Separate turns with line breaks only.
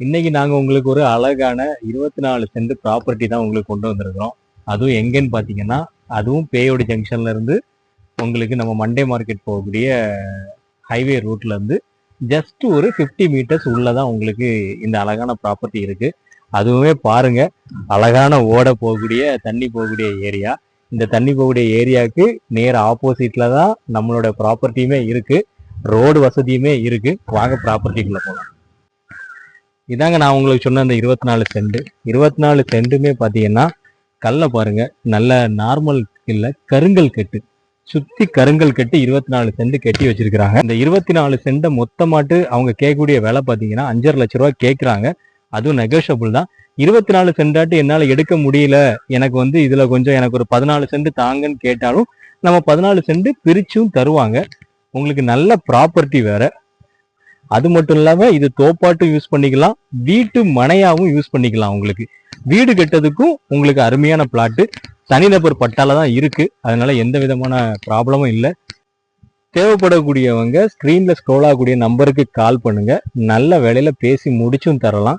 இன்னைக்கு நாங்க உங்களுக்கு ஒரு அழகான இருபத்தி நாலு சென்ட் ப்ராப்பர்ட்டி தான் உங்களுக்கு கொண்டு வந்திருக்கிறோம். அதுவும் எங்கன்னு பாத்தீங்கன்னா அதுவும் பேயோடு ஜங்ஷன்ல இருந்து உங்களுக்கு நம்ம மண்டே மார்க்கெட் போகக்கூடிய ஹைவே ரூட்ல இருந்து ஜஸ்ட் ஒரு 50 மீட்டர்ஸ் உள்ளதான் உங்களுக்கு இந்த அழகான ப்ராப்பர்ட்டி இருக்கு. அதுவுமே பாருங்க அழகான ஓட போகக்கூடிய தண்ணி போகக்கூடிய ஏரியா இந்த தண்ணி போகக்கூடிய ஏரியாவுக்கு நேர் ஆப்போசிட்ல தான் நம்மளோட ப்ராப்பர்ட்டியுமே இருக்கு. ரோடு வசதியுமே இருக்கு. வாங்க ப்ராப்பர்ட்டிக்குள்ள போகலாம் இதாங்க நான் உங்களுக்கு சொன்ன அந்த இருபத்தி நாலு சென்ட் இருபத்தி நாலு சென்ட்டுமே பார்த்தீங்கன்னா கல்லை பாருங்க நல்ல நார்மல் இல்லை கருங்கல் கட்டு. சுத்தி கருங்கல் கட்டு இருபத்தி நாலு சென்ட் கட்டி வச்சிருக்கிறாங்க. இந்த இருபத்தி நாலு சென்ட்டை மொத்தமாட்டு அவங்க கேட்கக்கூடிய விலை பார்த்தீங்கன்னா அஞ்சரை லட்ச ரூபா கேட்குறாங்க. அதுவும் நெகோஷியபிள் தான். இருபத்தி நாலு சென்டாட்டு என்னால் எடுக்க முடியல. எனக்கு வந்து இதில் கொஞ்சம் எனக்கு ஒரு பதினாலு சென்ட் தாங்கன்னு கேட்டாலும் நம்ம பதினாலு சென்ட் பிரிச்சும் தருவாங்க. உங்களுக்கு நல்ல ப்ராப்பர்ட்டி வேற. அது மட்டும் இல்லாம இது தோப்பாட்டும் யூஸ் பண்ணிக்கலாம் வீட்டு மனையாவும் யூஸ் பண்ணிக்கலாம் உங்களுக்கு. வீடு கட்டதுக்கும் உங்களுக்கு அருமையான பிளாட்டு தனிநபர் பட்டால தான் இருக்கு. அதனால எந்த விதமான ப்ராப்ளமும் இல்லை. தேவைப்படக்கூடியவங்க ஸ்க்ரீன்ல ஸ்க்ரோல் ஆகக்கூடிய நம்பருக்கு கால் பண்ணுங்க. நல்ல வேலையில பேசி முடிச்சும் தரலாம்.